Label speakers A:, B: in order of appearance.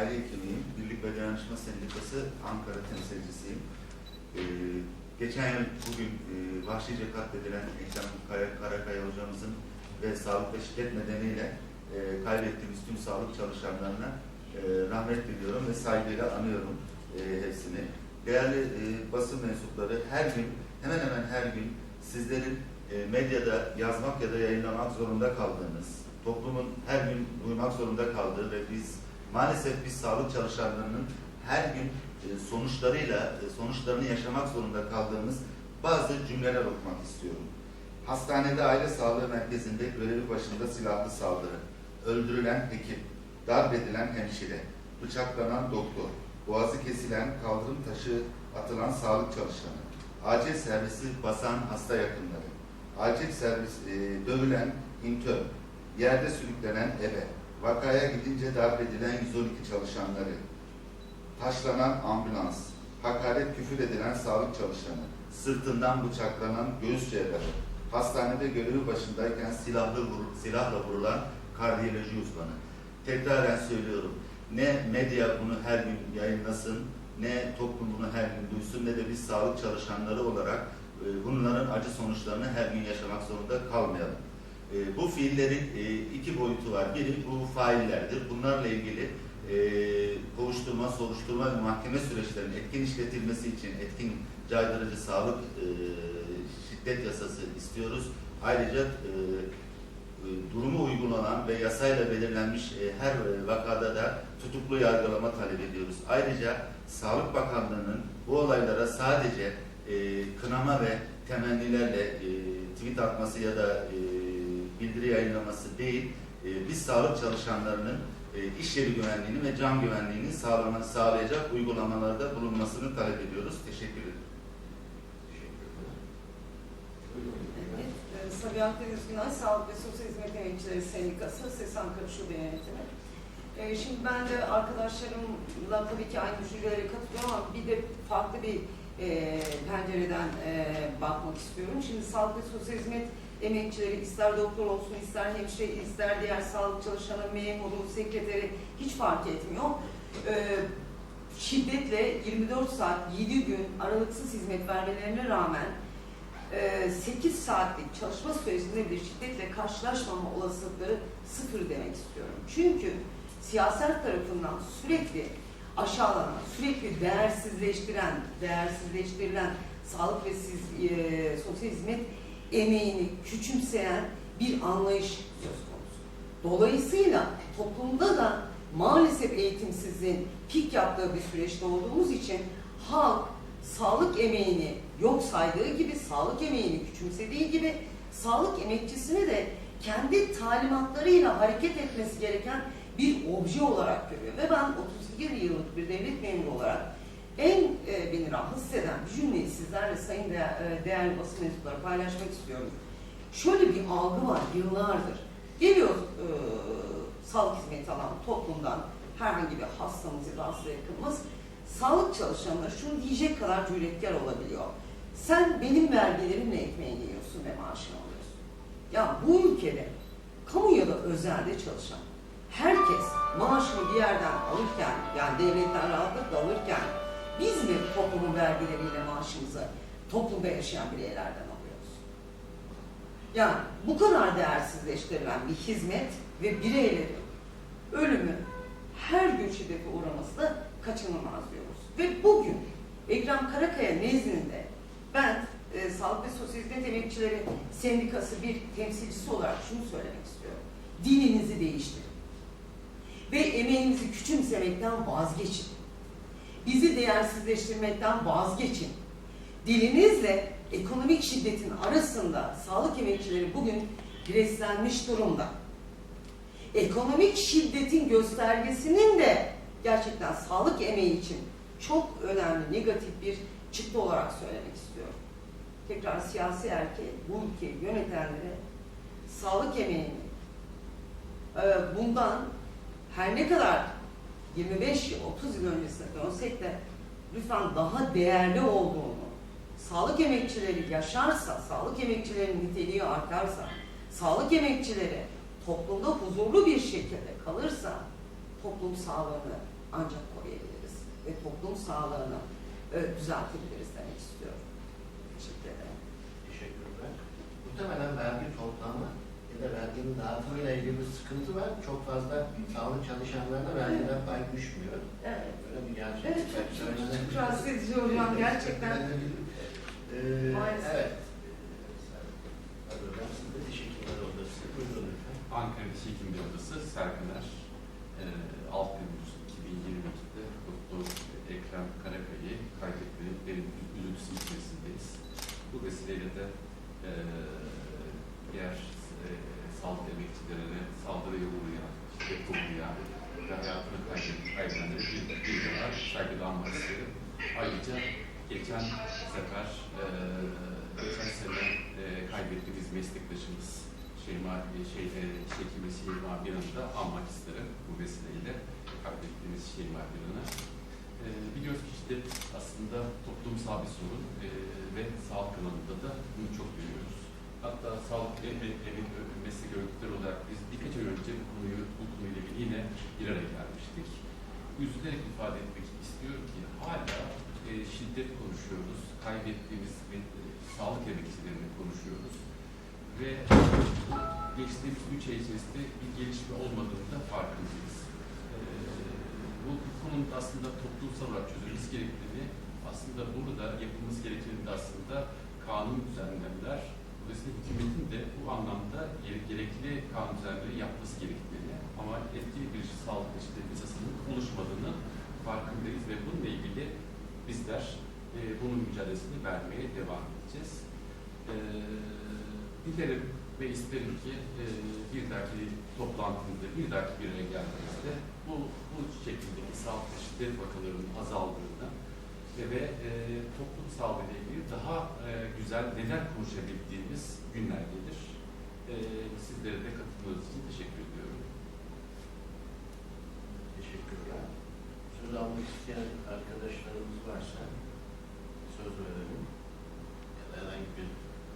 A: aile hekimiyim. Birlik ve Dayanışma Sendikası Ankara temsilcisiyim. Ee, geçen yıl bugün e, vahşice katledilen Ekrem Kaya- Karakaya hocamızın ve sağlık ve şiddet nedeniyle e, kaybettiğimiz tüm sağlık çalışanlarına e, rahmet diliyorum ve saygıyla anıyorum e, hepsini. Değerli e, basın mensupları her gün, hemen hemen her gün sizlerin e, medyada yazmak ya da yayınlamak zorunda kaldığınız, toplumun her gün duymak zorunda kaldığı ve biz maalesef biz sağlık çalışanlarının her gün e, sonuçlarıyla, e, sonuçlarını yaşamak zorunda kaldığımız bazı cümleler okumak istiyorum. Hastanede aile sağlığı merkezinde görevi başında silahlı saldırı, öldürülen hekim, darp edilen hemşire, bıçaklanan doktor, boğazı kesilen kaldırım taşı atılan sağlık çalışanı, acil servisi basan hasta yakınları, acil servis e, dövülen intern, yerde sürüklenen ebe, vakaya gidince darp edilen 112 çalışanları, taşlanan ambulans, hakaret küfür edilen sağlık çalışanı, sırtından bıçaklanan göğüs cerrahı, hastanede görevi başındayken silahlı vur- silahla vurulan kardiyoloji uzmanı. Tekraren söylüyorum, ne medya bunu her gün yayınlasın, ne toplum bunu her gün duysun, ne de biz sağlık çalışanları olarak e, bunların acı sonuçlarını her gün yaşamak zorunda kalmayalım. E, Bu fiillerin e, iki boyutu var. Biri bu faillerdir. Bunlarla ilgili e, kovuşturma, soruşturma ve mahkeme süreçlerinin etkin işletilmesi için etkin caydırıcı sağlık e, şiddet yasası istiyoruz. Ayrıca e, durumu uygulanan ve yasayla belirlenmiş e, her e, vakada da tutuklu yargılama talep ediyoruz. Ayrıca Sağlık Bakanlığı'nın bu olaylara sadece e, kınama ve temennilerle tweet atması ya da bildiri yayınlaması değil, e, biz sağlık çalışanlarının e, iş yeri güvenliğini ve can güvenliğini sağlama, sağlayacak uygulamalarda bulunmasını talep ediyoruz. Teşekkür ederim.
B: Evet, e, Sabiha Akdeniz Günay Sağlık ve Sosyal Hizmet Emekçileri Sendikası Ses Ankara Şube Yönetimi. E, Şimdi ben de arkadaşlarımla tabii ki aynı düşüncelere katılıyorum ama bir de farklı bir e, pencereden e, bakmak istiyorum. Şimdi sağlık ve sosyal hizmet ister doktor olsun, ister hemşire, ister diğer sağlık çalışanı, memuru, sekreteri hiç fark etmiyor. E, şiddetle 24 saat, 7 gün aralıksız hizmet vermelerine rağmen 8 saatlik çalışma süresinde bir şiddetle karşılaşmama olasılıkları sıfır demek istiyorum. Çünkü siyaset tarafından sürekli aşağılanan, sürekli değersizleştiren, değersizleştirilen sağlık ve siz, e, sosyal hizmet emeğini küçümseyen bir anlayış söz konusu. Dolayısıyla toplumda da maalesef eğitimsizliğin pik yaptığı bir süreçte olduğumuz için halk sağlık emeğini yok saydığı gibi, sağlık emeğini küçümsediği gibi sağlık emekçisini de kendi talimatlarıyla hareket etmesi gereken bir obje olarak görüyor. Ve ben 32 yıllık bir devlet memuru olarak en e, beni rahatsız eden cümleyi sizlerle sayın değer, e, değerli basın mensupları paylaşmak istiyorum. Şöyle bir algı var yıllardır. Geliyor e, sağlık hizmeti alan toplumdan herhangi bir hastamız, rahatsız yakınımız sağlık çalışanları şunu diyecek kadar cüretkar olabiliyor. Sen benim vergilerimle ekmeğini yiyorsun ve maaşını alıyorsun. Ya bu ülkede kamu ya da özelde çalışan herkes maaşını bir yerden alırken, yani devletten rahatlıkla alırken biz mi toplumun vergileriyle maaşımızı toplumda yaşayan bireylerden alıyoruz? Yani bu kadar değersizleştirilen bir hizmet ve bireylerin ölümü her gün şiddete uğraması da kaçınılmaz diyoruz. Ve bugün Ekrem Karakaya nezdinde ben e, Sağlık ve Sosyal Hizmet Emekçileri Sendikası bir temsilcisi olarak şunu söylemek istiyorum. Dilinizi değiştirin. Ve emeğinizi küçümsemekten vazgeçin. Bizi değersizleştirmekten vazgeçin. Dilinizle ekonomik şiddetin arasında sağlık emekçileri bugün preslenmiş durumda. Ekonomik şiddetin göstergesinin de gerçekten sağlık emeği için çok önemli negatif bir çıktı olarak söylemek istiyorum. Tekrar siyasi erke bu ülkeyi yönetenlere sağlık emeğini e, bundan her ne kadar 25 yıl, 30 yıl öncesine dönsek de lütfen daha değerli olduğunu, sağlık emekçileri yaşarsa, sağlık emekçilerinin niteliği artarsa, sağlık emekçileri toplumda huzurlu bir şekilde kalırsa toplum sağlığını ancak koruyabiliriz ve toplum sağlığını e, düzeltebiliriz demek istiyorum. Teşekkür ederim.
C: Teşekkürler. Muhtemelen vergi toplama ya da verginin dağıtımıyla ilgili bir sıkıntı var. Çok fazla sağlık çalışanlarına vergiden pay düşmüyor.
B: Evet.
C: Böyle bir gerçek.
B: Evet, çok, çok, çok rahatsız edici hocam gerçekten.
C: Ee,
B: Maalesef.
C: evet. Lütfen.
D: Ankara Diş Hekimleri Odası Serkener e, 6 Temmuz 2022'de Doktor Ekrem Karakay'ı kaybetmenin derin üzüntüsü içerisindeyiz. Bu vesileyle de e, diğer şiddete uğrayan ve hayatını kaybeden, kaybedenlere bir, bir saygıda anmak isterim. Ayrıca geçen sefer, e, geçen sene e, kaybettiğimiz meslektaşımız Şeyma, şey, e, Şekimi Şeyma Biran'ı da anmak isterim bu vesileyle kaybettiğimiz Şeyma Biran'ı. E, biliyoruz ki şiddet aslında toplumsal bir sorun e, ve sağlık alanında da bunu çok görüyoruz. Hatta sağlık ve ve- evi meslek örgütleri olarak biz birkaç ay önce bu konuyu, bu konuyla ilgili yine bir araya gelmiştik. Üzülerek ifade etmek istiyorum ki hala e, şiddet konuşuyoruz, kaybettiğimiz e, sağlık emekçilerini konuşuyoruz ve geçtiğimiz üç ay içerisinde bir gelişme olmadığını da farkındayız. Ee, bu, konunun da aslında toplumsal olarak çözülmesi gerektiğini, aslında burada yapılması gerekenini de aslında kanun düzenlemeler, dolayısıyla hükümetin de bu anlamda gere- gerekli kanun düzenleri yapması gerektiğini ama etkili bir sağlık ve şiddet yasasının oluşmadığını farkındayız ve bununla ilgili bizler e, bunun mücadelesini vermeye devam edeceğiz. Ee, dilerim ve isterim ki e, bir dahaki toplantımızda, bir dahaki bir araya geldiğimizde bu, bu şekildeki sağlık şiddet vakalarının azaldığını ve, e, toplum sağlığı ile ilgili daha e, güzel neler konuşabildiğimiz günler gelir. E, sizlere de katılmanız için teşekkür ediyorum.
C: Teşekkürler. Söz almak isteyen arkadaşlarımız varsa söz verelim.